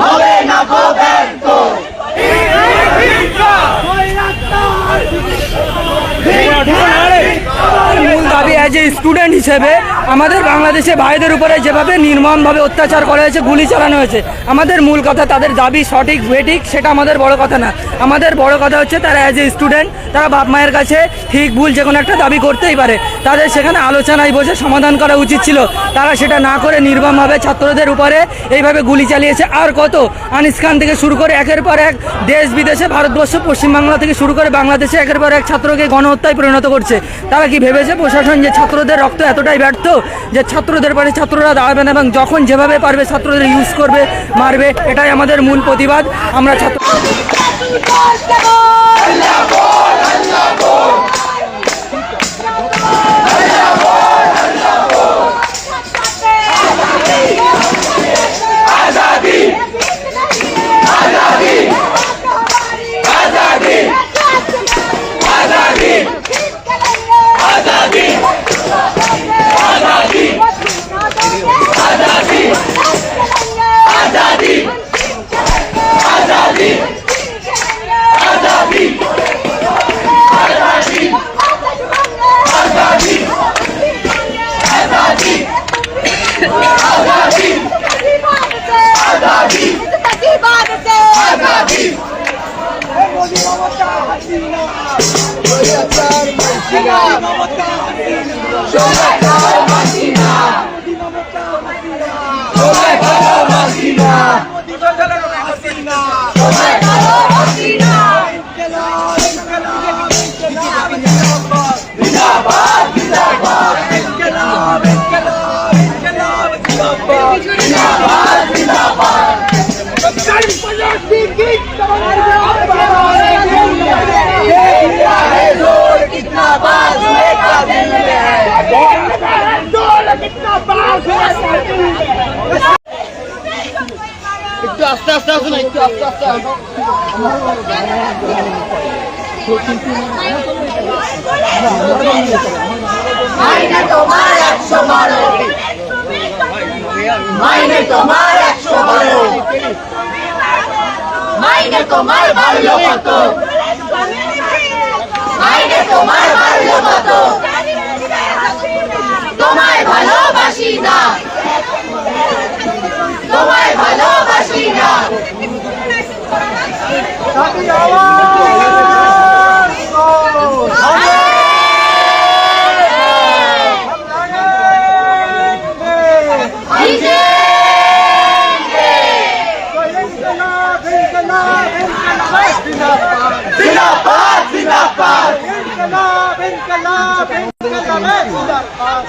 হবে না গো ব্যর্থ মূল দাবি অ্যাজ এ স্টুডেন্ট হিসেবে আমাদের বাংলাদেশে ভাইদের উপরে যেভাবে নির্মমভাবে অত্যাচার করা হয়েছে, গুলি চালানো হয়েছে, আমাদের মূল কথা, তাদের দাবি সঠিক, বেঠিক, সেটা আমাদের বড় কথা না। আমাদের বড় কথা হচ্ছে তারা অ্যাজ এ স্টুডেন্ট তারা বাপ মায়ের কাছে ঠিক ভুল যে কোনো একটা দাবি করতেই পারে। তাদের সেখানে আলোচনায় বসে সমাধান করা উচিত ছিল। তারা সেটা না করে নির্মমভাবে ছাত্রদের উপরে এইভাবে গুলি চালিয়েছে। আর কত? আনিস খান থেকে শুরু করে একের পর এক দেশ বিদেশে, ভারতবর্ষ, পশ্চিমবাংলা থেকে শুরু করে বাংলাদেশে একের পর এক ছাত্রকে গণহত্যায় পরিণত করছে। তারা কি ভেবেছে? প্রশাসন যে ছাত্রদের রক্ত এতটাই ব্যর্থ যে ছাত্রদের পারে ছাত্ররা দাঁড়াবে না এবং যখন যেভাবে পারবে ছাত্রদের ইউজ করবে, মারবে, এটাই আমাদের মূল প্রতিবাদ। আমরা ছাত্র একটু আস্তে আস্তে আসুন একটু আস্তে আস্তে। মাইনে তোমার একশো বারো। মাইনে তোমার কত। মাইনে তোমার বাড়লো কত। জিন্দাবাদ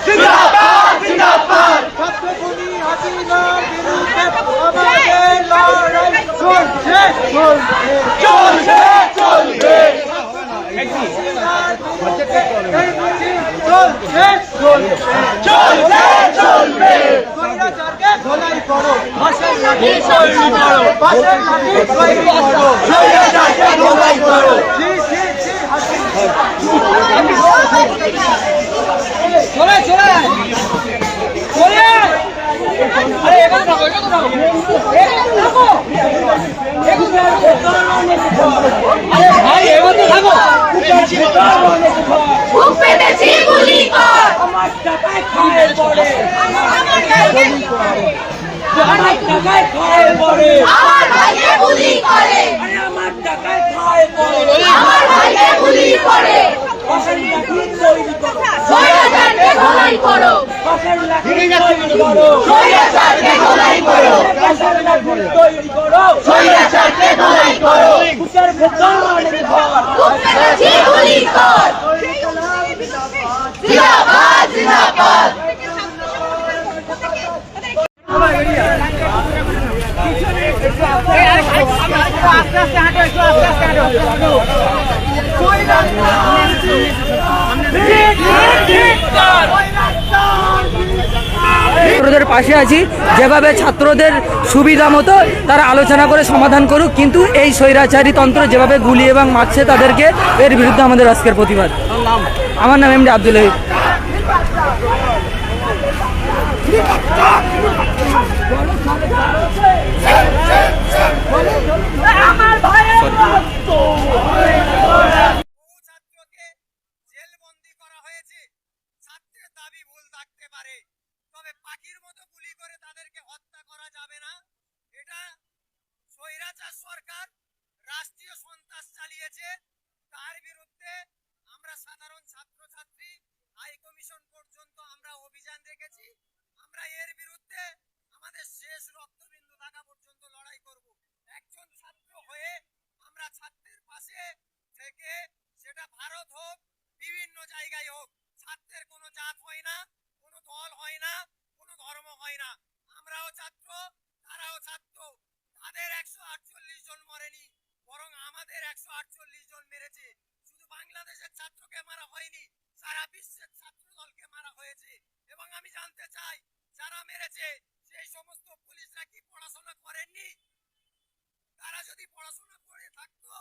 বুক পেতেছি গুলি কর। আমার ভাইকে গুলি করে। আমার ভাইকে গুলি করে। স্বৈরাচারকে ধোলাই করো। স্বৈরাচারকে ধোলাই করো। স্বৈরাচারকে ধোলাই করো। বুক পেতেছি গুলি কর। জিন্দাবাদ ছাত্রদের পাশে আছি। যেভাবে ছাত্রদের সুবিধা মতো তারা আলোচনা করে সমাধান করুক, কিন্তু এই স্বৈরাচারী তন্ত্র যেভাবে গুলি এবং মারছে তাদেরকে, এর বিরুদ্ধে আমাদের আজকের প্রতিবাদ। আমার নাম এমডি আব্দুল পাখির মতো গুলি করে তাদেরকে হত্যা করা যাবে না এটা স্বৈরাচার সরকার রাষ্ট্রীয় সন্ত্রাস চালিয়েছে তার বিরুদ্ধে আমরা সাধারণ ছাত্রছাত্রী হাই কমিশন পর্যন্ত আমরা অভিযান রেখেছি আমরা এর বিরুদ্ধে আমাদের শেষ রক্তবিন্দু থাকা পর্যন্ত লড়াই করব। একজন ছাত্র হয়ে আমরা ছাত্রের পাশে থেকে সেটা ভারত হোক, বিভিন্ন জায়গায় হোক, ছাত্রের কোনো জাত হয় না, কোনো দল হয় না, কোনো ধর্ম হয় না। আমরাও ছাত্র, তারাও ছাত্র। তাদের একশো আটচল্লিশ জন মরেনি, বরং আমাদের একশো আটচল্লিশ জন মেরেছে। শুধু বাংলাদেশের ছাত্রকে মারা হয়নি, সারা বিশ্বের ছাত্র দলকে মারা হয়েছে। এবং আমি জানতে চাই যারা মেরেছে, সেই সমস্ত পুলিশরা কি পড়াশোনা করেননি? তারা যদি পড়াশোনা করে থাকতো,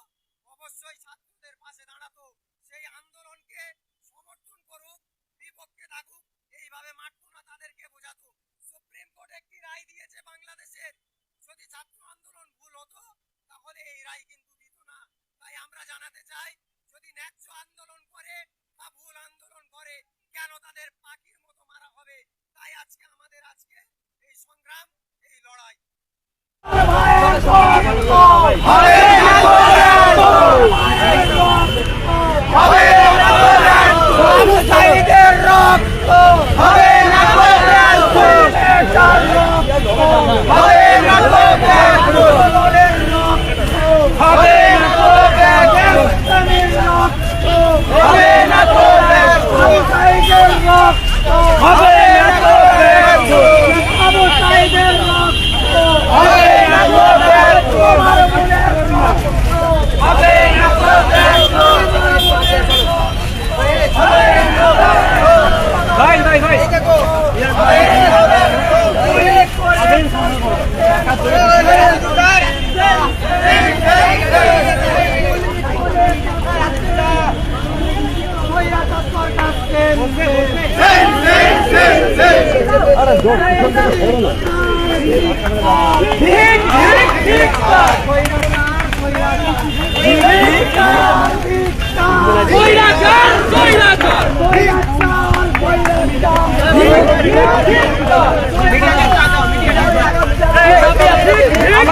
অবশ্যই ছাত্রদের পাশে দাঁড়াতো। সেই আন্দোলনকে সমর্থন করুক, বিপক্ষে থাকুক, এইভাবে মারতো না তাদেরকে বোঝাতো। সুপ্রিম কোর্ট একটি রায় দিয়েছে বাংলাদেশের। যদি ছাত্র আন্দোলন ভুল হতো, তাহলে এই রায় কিন্তু দিত না। তাই আমরা জানাতে চাই, যদি ন্যায্য আন্দোলন করে বা ভুল আন্দোলন করে, কেন তাদের পাখির মতো মারা হবে? তাই আজকে আমাদের আজকে এই সংগ্রাম এই লড়াই কইরা